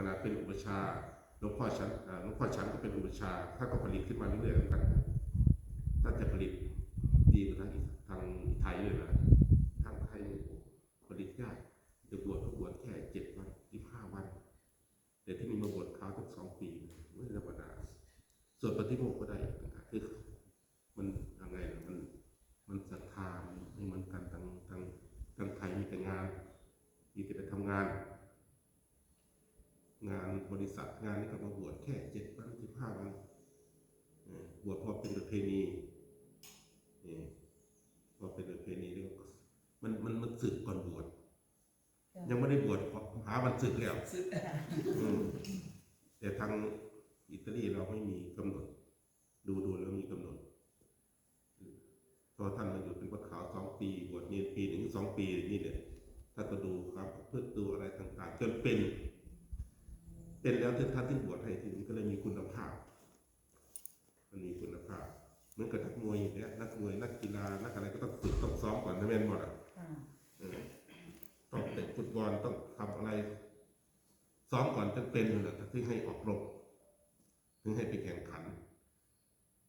ขณะเป็นอุปชาหลวงพ่อฉันหลวงพ่อฉันก็เป็นอุปชาท่านก็ผลิตขึ้นมาเรื่อยๆเหมือนกันท่านจะผลิตดีกว่าทางทางไทยเลยนะทางไทยผลิตยากจะบวชก็บวชแค่เจ็ดวันสิบห้าวัน แต่ที่นี่มาบวชคราวตั้งสองปีไม่ธรรมดาส่วนปฏิโมกข์ก็ได้คือมันยังไงมันมันศรัทธามันไม่เหมือนกันทางทางทางไทยมีแต่งานมีแต่ไปทำงานงานบริษัทงานนี้ก็มาบวชแค่เจ็ดวันสิบห้าวันเออบวชเพอเป็นประเพณีเออพอเป็นประเพณีแล้วก็มันมันมันสึกก่อนบวชยังไม่ได้บวชพอหาวันสึกแล้วสุดอะอืมแต่ทางอิตาลีเราไม่มีกำหนด ดูดูแล้วมีกำหนดพอท่านมาอยู่เป็นพระขาวสองปีบวชเนียนปีหนึ่งสองปีนี่เนี่ยท่านก็ดูครับ เพื่อดูอะไรต่างๆจนเป็นเป็นแล้วท่านท่านที่บวชให้ทีนี้ก็เลยมีคุณภาพ มันมีคุณภาพเห มือนกับนักมวยอย่างเนี้ยนักมวยนักกีฬานักอะไรก็ต้องฝึกต้องซ้อมก่อนนะแม่นหมดอะค่ะเออต้องเตะฟุตบอลต้องทำอะไร ซ้อมก่อนจนเป็นเลยนะถึงให้ออกรบถึงให้ไปแข่งขัน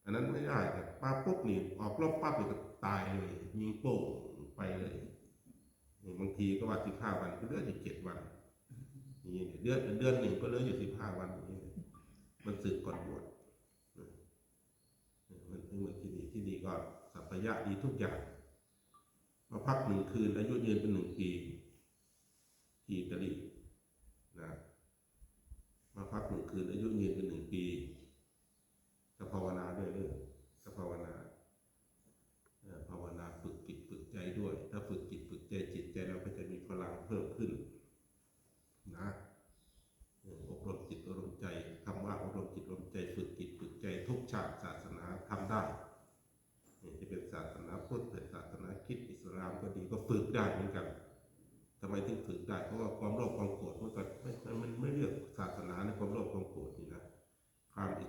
อันนั้นไม่ได้แต่ป้าปุ๊บนี่ออกรบปั๊บนี่ก็ตายเลยยิงโป้งไปเลยนี่บางทีก็ว่าสิบห้าวันก็เหลืออยู่เจ็ดวันนี่เดือนเดือนหนึ่งก็เหลืออยู่สิบห้าวันอย่างนี้มันสึกก่อนบวชเออมันถึงมันที่ดีที่ดีก็ สยะดีทุกอย่าง มาพักหนึ่งคืนอายุยืนเป็นหนึ่งปีที่อิตาลีนะมาพักหนึ่งคืนอายุ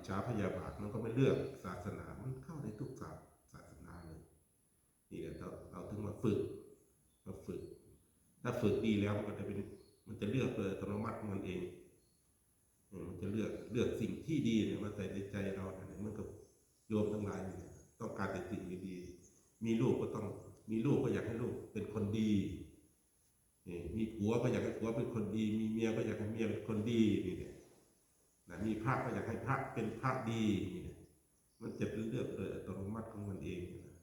จฉาพยาบาทมันก็ไม่เลือกศาสนา มันเข้าในทุกศาสศาสนาเลยนี่แหละเราเราถึงมาฝึกมาฝึก ถ้าฝึกดีแล้วมันก็จะเป็น มันจะเลือกโดยอัตโนมัติมันเองมันจะเลือกเลือกสิ่งที่ดีเนี่ยมาใส่ในใจเราเนี่ยมันก็โยมทั้งหลายเนี่ยต้องการแต่สิ่งดีๆมีลูกก็ต้องมีลูกก็อยากให้ลูกเป็นคนดีนี่มีผัวก็อยากให้ผัวเป็นคนดี มีเมียก็อยากให้เมียเป็นคนดีนี่เนี่ยนะ มีพระก็อยากให้พระเป็นพระดีนี่นี่ยมันจะเป็นเรื่องโดยอัตโนมัติของมันเองนะ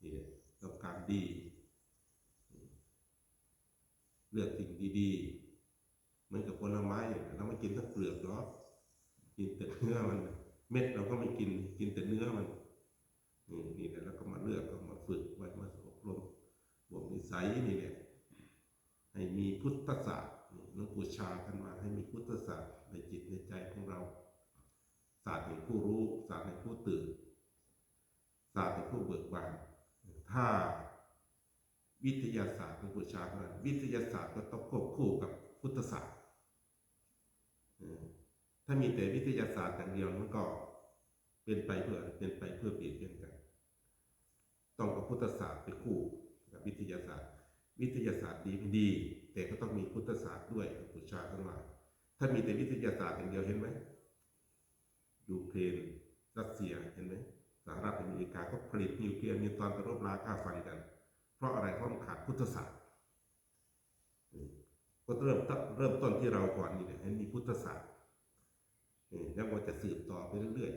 นี่นี่ยต้องการดี เลือกสิ่งดีๆเหมือนกับผลไม้เนี่ยเราไม่กินทั้งเปลือกหรอกกินแต่เนื้อมัน เม็ดเราก็ไม่กินกินแต่เนื้อมันนี่นะแล้วก็มาเลือกก็มาฝึกไว้มาอบรมบ่มนิสัยนี่แหละให้มีพุทธศาสตร์หลวงปู่ชาท่านมาให้มีพุทธศาสตร์ ในจิตในใจของเรา ศาสตร์แห่งผู้รู้ ศาสตร์แห่งผู้ตื่น ศาสตร์แห่งผู้เบิกบาน ถ้าวิทยาศาสตร์หลวงปู่ชาว่าวิทยาศาสตร์ก็ต้องควบคู่กับพุทธศาสตร์ ถ้ามีแต่วิทยาศาสตร์อย่างเดียวมันก็เป็นไปเพื่อเป็นไปเพื่อเปลี่ยนเปลี่ยนกัน ต้องกับพุทธศาสตร์เป็นคู่กับวิทยาศาสตร์ วิทยาศาสตร์ดีไม่ดี แต่ก็ต้องมีพุทธศาสตร์ด้วยปุชาทั้งหลาย ถ้ามีแต่วิทยาศาสตร์อย่างเดียวเห็นไหมยูเครนรัสเซียเห็นไหมสหรัฐอเมริกาก็ผลิตนิวเคลียร์มีตอนไปรบราฆ่าฟันกัน เพราะอะไรเพราะมันขาดพุทธศาสตร์ก็เริ่มต้นเริ่มต้นที่เราก่อนนี่แหละให้มีพุทธศาสตร์อืมแล้วมันจะสืบต่อไปเรื่อย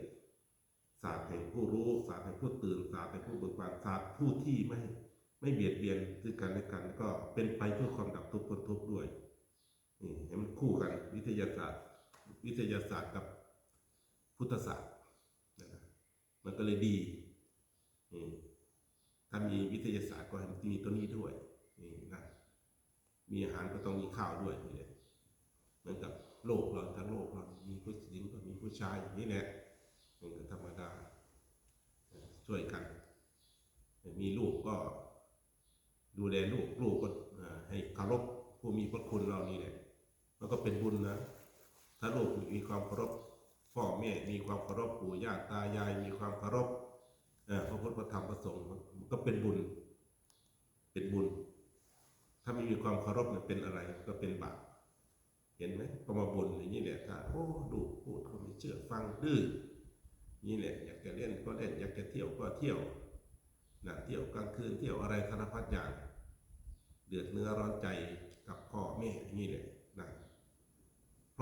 ๆศาสตร์แห่งผู้รู้ศาสตร์แห่งผู้ตื่นศาสตร์แห่งผู้เบิกบานศาสตร์ผู้ที่ไม่ไม่เบียดเบียนซึ่งกันและกัน ก็เป็นไปเพื่อความดับทุกข์พ้นทุกข์ด้วย วิทยาศาสตร์ วิทยาศาสตร์กับพุทธศาสตร์นะครับมันก็เลยดีถ้ามีวิทยาศาสตร์ก็ให้มันมีตัวนี้ด้วยนะมีอาหารก็ต้องมีข้าวด้วยนี่แหละเหมือนกับโลกเราทั้งโลกเรามีผู้หญิงก็มีผู้ชายอย่างนี้แหละมันก็ธรรมดาช่วยกัน มีลูกก็ดูแลลูกลูกก็ให้เคารพผู้มีพระคุณเรานี่แหละ มันก็เป็นบุญนะ ถ้าลูกมีความเคารพพ่อแม่มีความเคารพปู่ย่าตายายมีความเคารพพระพุทธพระธรรมพระสงฆ์มันก็เป็นบุญ เป็นบุญ ถ้าไม่มีความเคารพเนี่ยเป็นอะไรก็เป็นบาปเห็นไหมก็มาบ่นอย่างนี้แหละถ้าโอ้ลูพูดก็ไม่เชื่อฟังดื้อนี่แหละ อยากจะเล่นก็เล่นอยากจะเที่ยวก็เที่ยวนะเที่ยวกลางคืนเที่ยวอะไรสารพัดอย่าง เดือดเนื้อร้อนใจกับพ่อแม่นี้แหละ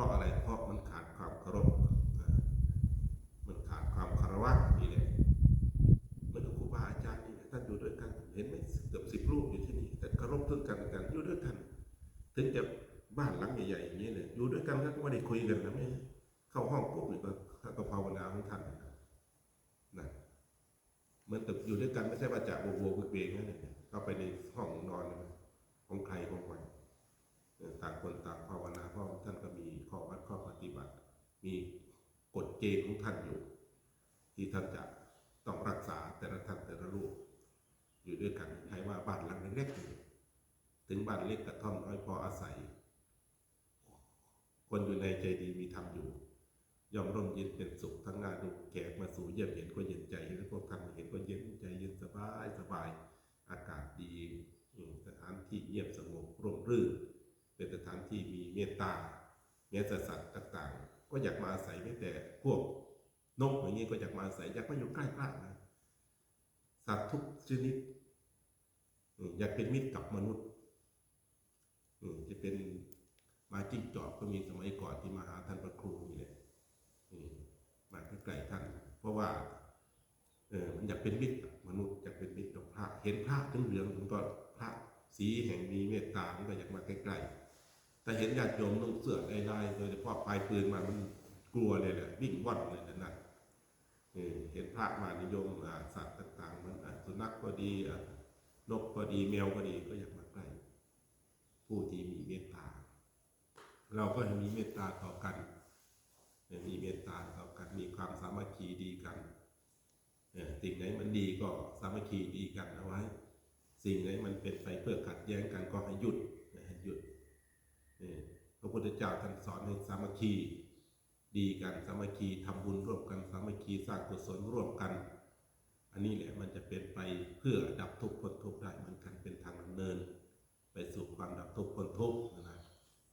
ราะอะไรเพราะมันขาดความเคารพมันขาดความคารวะนี่แหละมันกับครูบาอาจารย์นี่ท่านอยู่ด้วยกันเห็นไหมเกือบสิบรูปอยู่ที่นี่แต่เคารพซึ่งกันกันอยู่ด้วยกัน ถึงจะบ้านหลังใหญ่ๆอย่างนี้เนี่ยอยู่ด้วยกันก็ไม่ได้คุยกันนะไม่เข้าห้องปุ๊บเนี่ยก็ก็ภาวนาของท่านนะนะมือนกับอยู่ด้วยกันไม่ใช่ว่าจะโวโวเวกๆนั่นเองเข้าไปในห้องนอนของใครของมันต่างคนต่างภาวนา มีกฎเกณฑ์ของท่านอยู่ ที่ท่านจะต้องรักษาแต่ละท่านแต่ละรูปอยู่ด้วยกันใครว่าบ้านหลังเล็กๆถึงบ้านเล็กกระท่อมน้อยพออาศัย คนอยู่ในใจดีมีธรรมอยู่ย่อมร่มเย็นเป็นสุขทั้งงานดูแขกมาสู่เยี่ยมเห็นก็เย็นใจแล้วพวกท่านเห็นก็เย็นใจเย็นสบายสบายอากาศดีสถานที่เงียบสงบร่มรื่น เป็นสถานที่มีเมตตาแม้แต่สัตว์ต่างๆ ก็อยากมาอาศัยไม่แต่พวกนกอย่างนี้ก็อยากมาอาศัยอยากมาอยู่ใกล้ๆนะสัตว์ทุกชนิดอยากเป็นมิตรกับมนุษย์จะเป็นมาจิ้งจอกก็มีสมัยก่อนที่มาหาท่านพระครูนี่แหละมาใกล้ๆท่าน เพราะว่าเออมันอยากเป็นมิตรกับมนุษย์อยากเป็นมิตรกับพระ เห็นพระถึงเหลืองมันก็พระสีแห่งมีเมตตามันก็อยากมาใกล้ๆ แต่เห็นญาติโยมนุ่งเสื้อลายๆโดยเฉพาะปลายปืนมามันกลัวเลยแหละวิ่งว่อนเลยนะนั่นเห็นพระมานิยมสัตว์ต่างๆ มันสุนัขก็ดีนกก็ดีแมวก็ดีก็อยากมาใกล้ผู้ที่มีเมตตา เราก็ให้มีเมตตาต่อกัน มีเมตตาต่อกันมีความสามัคคีดีกันสิ่งไหนมันดีก็สามัคคีดีกันเอาไว้ สิ่งไหนมันเป็นไปเพื่อขัดแย้งกันก็ให้หยุดให้หยุด พระพุทธเจ้าท่านสอนให้สามัคคีดีกันสามัคคีทำบุญร่วมกันสามัคคีสร้างกุศลร่วมกัน อันนี้แหละมันจะเป็นไปเพื่อดับทุกข์พ้นทุกข์ได้เหมือนกันเป็นทางดำเนิน ไปสู่ความดับทุกข์พ้นทุกข์นะ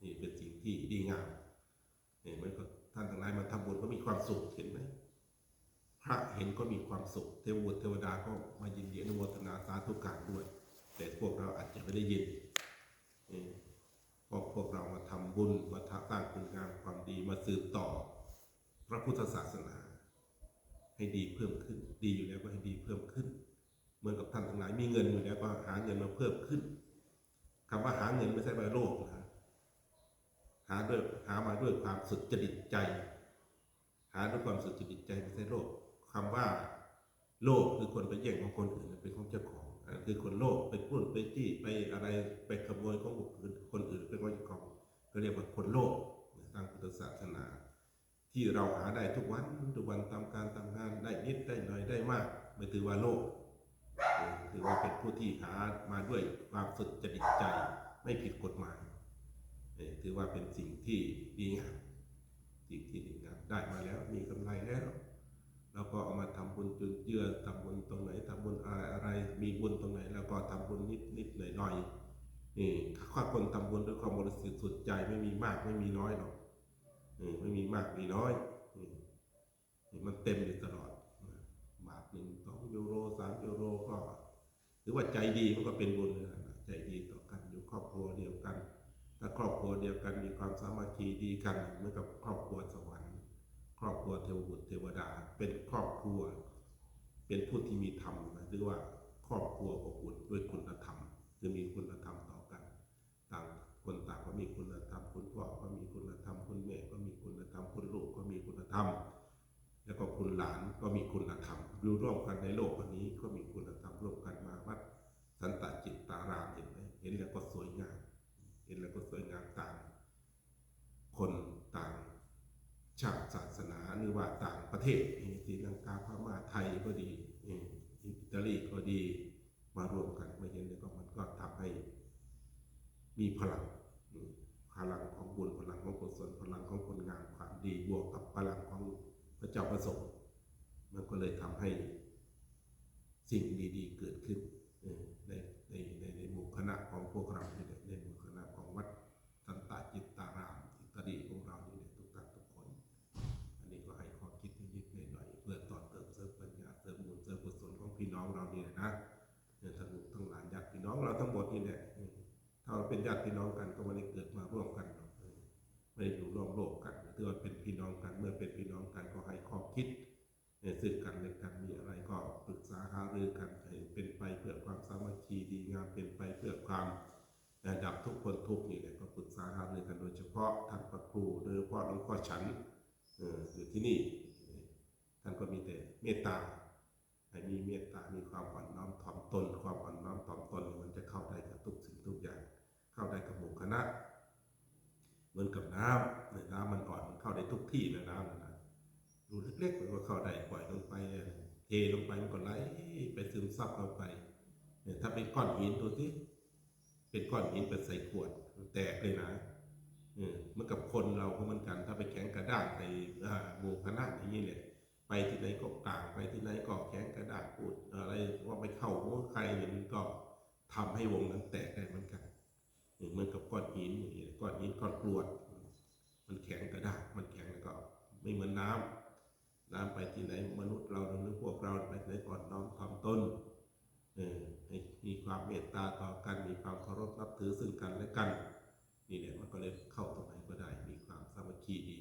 นี่เป็นสิ่งที่ดีงามเนี่ยเหมันก็ท่านทั้งหลายมาทำบุญก็มีความสุขเห็นไหมพระเห็นก็มีความสุขเทวดาเทวดาก็มายินดีอนุโมทนาสาธุการด้วย แต่พวกเราอาจจะไม่ได้ยินเออเพราะพ วกเรามาทำบุญมาสร้างคุณงามความดีมาสืบต่อ พระพุทธศาสนา ให้ดีเพิ่มขึ้น ดีอยู่แล้วก็ให้ดีเพิ่มขึ้น เหมือนกับท่านทั้งหลายมีเงินอยู่แล้วก็หาเงินมาเพิ่มขึ้นคำว่าหาเงินไม่ใช่ว่าโลภนะหาด้วยหามาด้วยความสุดจริตใจ หาด้วยความสุดจริตใจไม่ใช่โลภคำว่าโลภคือคนไปแย่งของคนอื่นเป็นของเจ้าของ คือคนโลภไปปล้นไปจี้ไปอะไรไปขโมยของคนอื่นคนอื่นเป็นของเจ้าของก็เรียกว่าคนโลภทางพุทธศาสนา ที่เราหาได้ทุกวันทุกวันตามการตามงานได้นิดได้หน่อยได้มาก ไม่ถือว่าโลภถือว่าเป็นผู้ที่หามาด้วยความสุดจริตใจไม่ผิดกฎหมายถือว่าเป็นสิ่งที่ดีงามสิ่งที่ดีงามได้มาแล้วมีกำไรแล้ว เราก็เอามาทำบุญจุนเจือทำบุญตรงไหนทำบุญอะไรอะไร มีบุญตรงไหน แล้วก็ทำบุญนิดนิดหน่อยหน่อยนี่ข้าคนทำบุญด้วยความบริสุทธิ์สุดใจไม่มีมากไม่มีน้อยหรอกอไม่มีมากมีน้อยมนี่มันเต็มอยู่ตลอดบาทหนึ่งสองยูโรสามยูโรก็หรือว่าใจดีมันก็เป็นบุญนะใจดีต่อกันอยู่ครอบครัวเดียวกัน ถ้าครอบครัวเดียวกันมีความสามัคคีดีกันเหมือนกับครอบครัวสวรรค์ ครอบครัวเทวบุตรเทวดา เป็นครอบครัว เป็นผู้ที่มีธรรมนะหรือว่าครอบครัวอบอุ่นด้วยคุณธรรมคือมีคุณธรรมต่อกัน ต่างคนต่างก็มีคุณธรรมคุณพ่อก็มีคุณธรรมคุณแม่ก็มีคุณธรรมคุณลูกก็มีคุณธรรม แล้วก็คุณหลานก็มีคุณธรรมอยู่ร่วมกันในโลกวันนี้ก็มีคุณธรรมร่วมกันมาวัดสันตจิตตารามเห็นไหมเห็นแล้วก็สวยงาม เห็นแล้วก็สวยงามต่าง คนต่าง ชาติศาสนาหรือว่าต่างประเทศเออศรีลังกาพม่าไทยก็ดีอิตาลีก็ดีมารวมกันมาเห็นแล้วก็มันก็ทำให้มีพลังพลังของบุญพลังของกุศลพลังของคนงามความดีบวกกับพลังของพระเจ้าประสงค์มันก็เลยทำให้สิ่งดีๆเกิดขึ้นในในในในหมู่คณะของพวก นะเนี่ยท่านทั้งหลายญาติพี่น้องเราทั้งหมดนี่แหละถ้าเราเป็นญาติพี่น้องกันก็ไม่ได้เกิดมาร่วมกันไม่ได้อยู่ร่วมโลกกันถือว่าเป็นพี่น้องกัน เมื่อเป็นพี่น้องกันก็ให้ข้อคิดในซึ่งกันและกันมีอะไรก็ปรึกษาหารือกันเป็นไปเพื่อความสามัคคีดีงามเป็นไปเพื่อความดับทุกคนทุกนี่แหละก็ปรึกษาหารือกันโดยเฉพาะท่านพระครูโดยเฉพาะหลวงพ่อฉันอยู่ที่นี่ท่านก็มีแต่เมตตา ให้มีเมตตา มีความอ่อนน้อมถ่อมตน ความอ่อนน้อมถ่อมตนมันจะเข้าได้กับทุกสิ่งทุกอย่าง เข้าได้กับหมู่คณะ เหมือนกับน้ำเนี่ยน้ำมันอ่อนมันเข้าได้ทุกที่นะน้ำนะรูเล็กๆมันก็เข้าได้ปล่อยลงไปเทลงไปมันก็ไหลไปซึมซับเข้าไปเนี่ยถ้าเป็นก้อนหินตัวที่เป็นก้อนหินไปใส่ขวดมันแตกเลยนะเออเมื่อกับคนเราก็เหมือนกัน ถ้าไปแข็งกระด้างในอ่าหมู่คณะอย่างนี้เนี่ย ไปที่ไหนก็กลางไปที่ไหนก็แข็งกระดาษพูดอะไรว่าไปเข้าหัวใครเนี่ยมันก็ทำให้วงนั้นแตกได้เหมือนกันเหมือนกับก้อนหินอย่างนี้ก้อนหินก้อนกรวด มันแข็งกระดาษมันแข็งแล้วก็ไม่เหมือนน้ำน้ำไปที่ไหนมนุษย์เราหรือพวกเราไปที่ไหนก่อนน้อมถ่อมต้นเออมีความเมตตาต่อกันมีความเคารพนับถือซึ่งกันและกัน นี่เนี่ยมันก็เลยเข้าตรงไหนก็ได้ มีความสามัคคีดี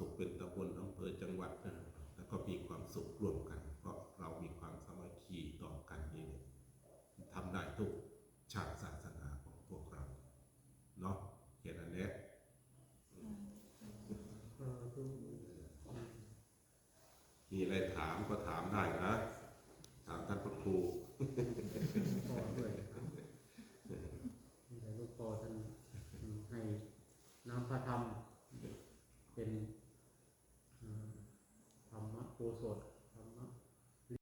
สุขเป็นตำบลอำเภอจังหวัดนะแล้วก็มีความสุขร่วมกัน เพราะเรามีความสามัคคีต่อกันนี่เนี่ยทำได้ทุกชาติศาสนาของพวกเราเนาะแค่นั้นแหละมีอะไรถามก็ถามได้นะ